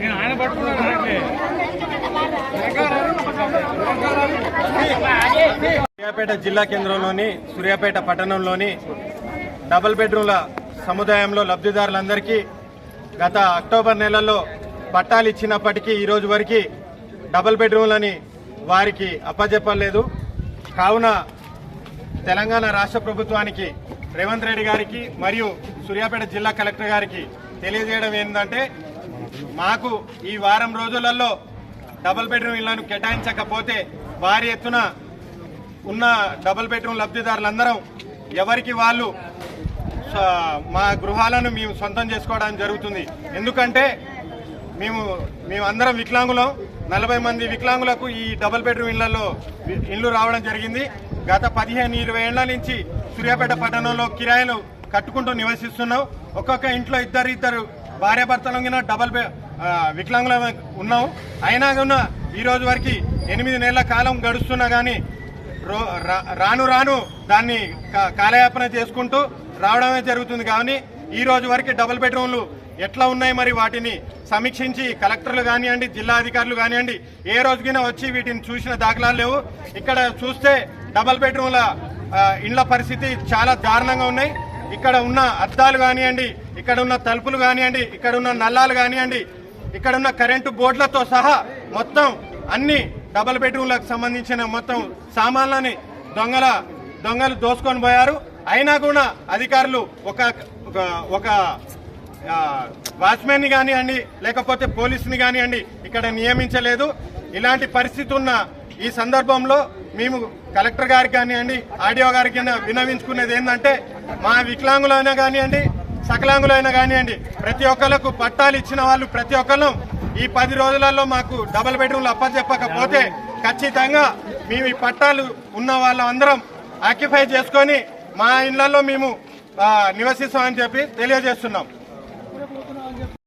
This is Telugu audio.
నేను ఆయన పట్టుకున్నాను సూర్యాపేట జిల్లా కేంద్రంలోని సూర్యాపేట పట్టణంలోని డబుల్ బెడ్రూమ్ల సముదాయంలో లబ్ధిదారులందరికీ గత అక్టోబర్ నెలలో పట్టాలు ఇచ్చినప్పటికీ ఈరోజు వరకు డబుల్ బెడ్రూమ్లని వారికి అప్పజెప్పలేదు. కావున తెలంగాణ రాష్ట్ర ప్రభుత్వానికి రేవంత్ రెడ్డి గారికి మరియు సూర్యాపేట జిల్లా కలెక్టర్ గారికి తెలియజేయడం ఏంటంటే మాకు ఈ వారం రోజులలో డబుల్ బెడ్రూమ్ ఇళ్ళను కేటాయించకపోతే భారీ ఎత్తున ఉన్న డబుల్ బెడ్రూమ్ లబ్ధిదారులందరం ఎవరికి వాళ్ళు మా గృహాలను మేము సొంతం చేసుకోవడం జరుగుతుంది. ఎందుకంటే మేము మేమందరం వికలాంగులం. నలభై మంది వికలాంగులకు ఈ డబుల్ బెడ్రూమ్ ఇళ్ళలో ఇల్లు రావడం జరిగింది. గత పదిహేను ఇరవై ఏళ్ళ నుంచి సూర్యాపేట పట్టణంలో కిరాయిలు కట్టుకుంటూ నివసిస్తున్నాం ఒక్కొక్క ఇంట్లో ఇద్దరు ఇద్దరు భార్యాభర్తలు కింద డబల్ బె- ఆ, ఉన్నాం అయినా కూడా ఈరోజు వరకు ఎనిమిది నెలల కాలం గడుస్తున్నా కానీ రో- రా- రాను రాను దాన్ని కాలయాపన చేసుకుంటూ రావడమే జరుగుతుంది కానీ ఈ రోజు వరకు డబుల్ బెడ్రూమ్లు ఎట్లా ఉన్నాయి మరి వాటిని సమీక్షించి కలెక్టర్లు కానివ్వండి జిల్లా అధికారులు కానివ్వండి ఏ రోజుకైనా వచ్చి వీటిని చూసిన దాఖలాలు లేవు. ఇక్కడ చూస్తే డబల్ బెడ్రూమ్ల ఇండ్ల పరిస్థితి చాలా దారుణంగా ఉన్నాయి. ఇక్కడ ఉన్న అద్దాలు కానివ్వండి ఇక్కడ ఉన్న తలుపులు కానివ్వండి ఇక్కడ ఉన్న నల్లాలు కానివ్వండి ఇక్కడ ఉన్న కరెంటు బోర్డులతో సహా మొత్తం అన్ని డబల్ బెడ్రూమ్లకు సంబంధించిన మొత్తం సామాన్లని దొంగల దొంగలు దోసుకొని పోయారు. అయినా కూడా అధికారులు ఒక ఒక- ఒక వాచ్మెన్ కానివ్వండి లేకపోతే పోలీసుని కానివ్వండి ఇక్కడ నియమించలేదు. ఇలాంటి పరిస్థితి ఉన్న ఈ సందర్భంలో మేము కలెక్టర్ గారికి కానివ్వండి ఆడియో గారికి వినవించుకునేది ఏంటంటే మా వికలాంగులైనా కానివ్వండి సకలాంగులైనా కానివ్వండి ప్రతి ఒక్కళ్ళకు పట్టాలు ఇచ్చిన వాళ్ళు ప్రతి ఒక్కరు ఈ పది రోజులలో మాకు డబుల్ బెడ్రూమ్లు అప్పచెప్పకపోతే ఖచ్చితంగా మేము ఈ పట్టాలు ఉన్న వాళ్ళందరం ఆక్యుపై చేసుకొని మా ఇళ్ళలో మేము నివసిస్తామని చెప్పి తెలియజేస్తున్నాం.